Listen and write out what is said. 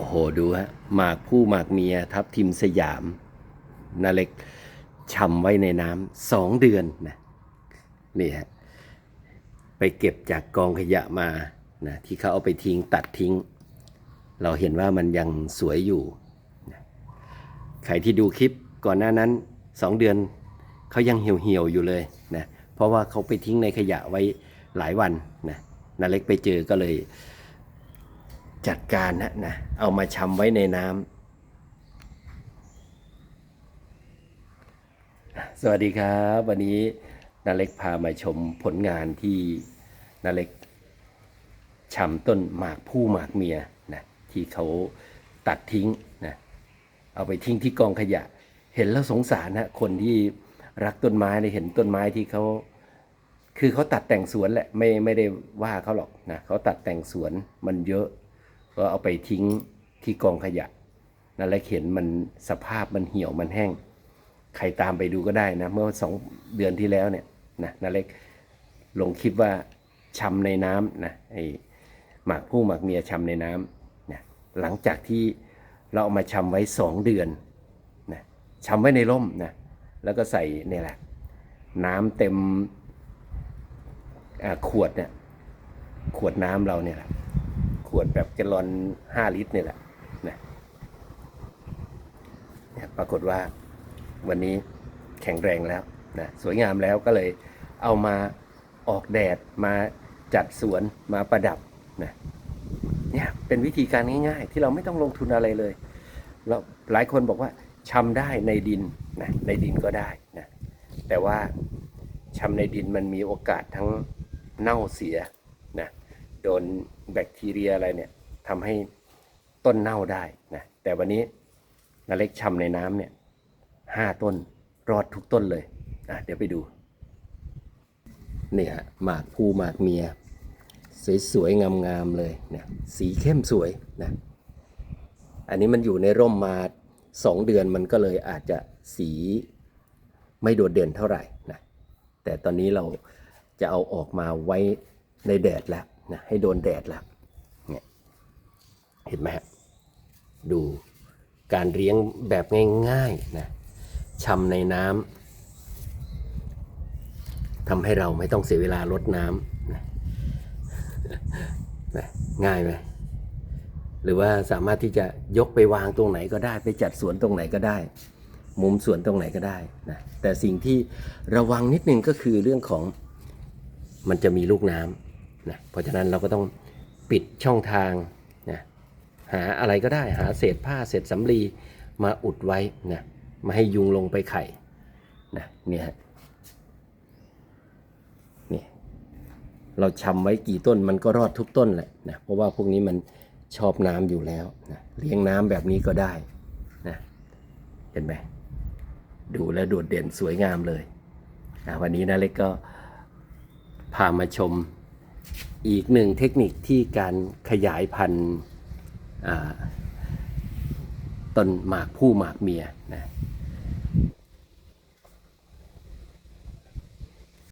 โอ้โหดูฮะหมากผู้หมากเมียทับทิมสยามนาเล็กชำไว้ในน้ำสองเดือนนะนี่ฮะไปเก็บจากกองขยะมานะที่เขาเอาไปทิ้งตัดทิ้ง เราเห็นว่ามันยังสวยอยู่นะใครที่ดูคลิปก่อนหน้านั้นสองเดือนเขายังเหี่ยวๆอยู่เลยนะเพราะว่าเขาไปทิ้งในขยะไว้หลายวันนะนาเล็กไปเจอก็เลย จัดการนะนะเอามาชำไว้ในน้ำสวัสดีครับ วันนี้นาเล็กพามาชมผลงานที่นาเล็กชำต้นหมากผู้หมากเมียนะที่เขาตัดทิ้งนะเอาไปทิ้งที่กองขยะ เห็นแล้วสงสารนะคนที่รักต้นไม้เนี่ยเห็นต้นไม้ที่เขาคือเขาตัดแต่งสวนแหละไม่ไม่ได้ว่าเขาหรอกนะเขาตัดแต่งสวนมันเยอะ ก็เอาไปทิ้งที่กองขยะนั่นแหละเห็นมันสภาพมันเหี่ยวมันแห้ง ใครตามไปดูก็ได้นะ เมื่อสองเดือนที่แล้วเนี่ยนะนาเล็กลงคลิปว่าชำในน้ำนะไอหมากผู้หมากเมียชำในน้ำนะหลังจากที่เราเอามาชำไว้สองเดือนนะชำไว้ในร่มนะแล้วก็ใส่เนี่ยแหละ น้ำเต็มขวดเนี่ยขวดน้ำเราเนี่ยแหละ ขวดแบบแกลลอนห้าลิตรนี่แหละนะปรากฏว่าวันนี้แข็งแรงแล้วนะสวยงามแล้วก็เลยเอามาออกแดดมาจัดสวนมาประดับนะเนี่ยเป็นวิธีการง่ายๆ ที่เราไม่ต้องลงทุนอะไรเลยเราหลายคนบอกว่าชำได้ในดินนะในดินก็ได้นะแต่ว่าชำในดินมันมีโอกาสทั้งเน่าเสีย โดนแบคทีเรียอะไรเนี่ยทำให้ต้นเน่าได้นะแต่วันนี้นาเล็กชำในน้ำเนี่ยห้าต้นรอดทุกต้นเลยอะเดี๋ยวไปดูเนี่ยหมากภูหมากเมีย สวยๆ งามๆเลยเนี่ยสีเข้มสวยนะอันนี้มันอยู่ในร่มมาสองเดือนมันก็เลยอาจจะสีไม่โดดเด่นเท่าไหร่นะแต่ตอนนี้เราจะเอาออกมาไว้ในแดดแล้ว นะให้โดนแดดแล้วเนี่ยเห็นไหมดูการเลี้ยงแบบง่ายๆนะชำในน้ำทำให้เราไม่ต้องเสียเวลารดน้ำนะนะง่ายไหมหรือว่าสามารถที่จะยกไปวางตรงไหนก็ได้ ไปจัดสวนตรงไหนก็ได้ มุมสวนตรงไหนก็ได้นะแต่สิ่งที่ระวังนิดนึงก็คือเรื่องของมันจะมีลูกน้ำ นะเพราะฉะนั้นเราก็ต้องปิดช่องทางนะหาอะไรก็ได้หาเศษผ้าเศษสำลีมาอุดไว้นะมาให้ยุงลงไปไข่นะเนี่ยฮะเนี่เราชำไว้กี่ต้นมันก็รอดทุกต้นแหละนะเพราะว่าพวกนี้มันชอบน้ำอยู่แล้วนะเลี้ยงน้ำแบบนี้ก็ได้นะเห็นไหมดูแล้วโดดเด่นสวยงามเลยนะวันนี้นะเล็กก็พามาชม อีกหนึ่งเทคนิคที่การขยายพันธุ์ต้นหมากผู้หมากเมียนะ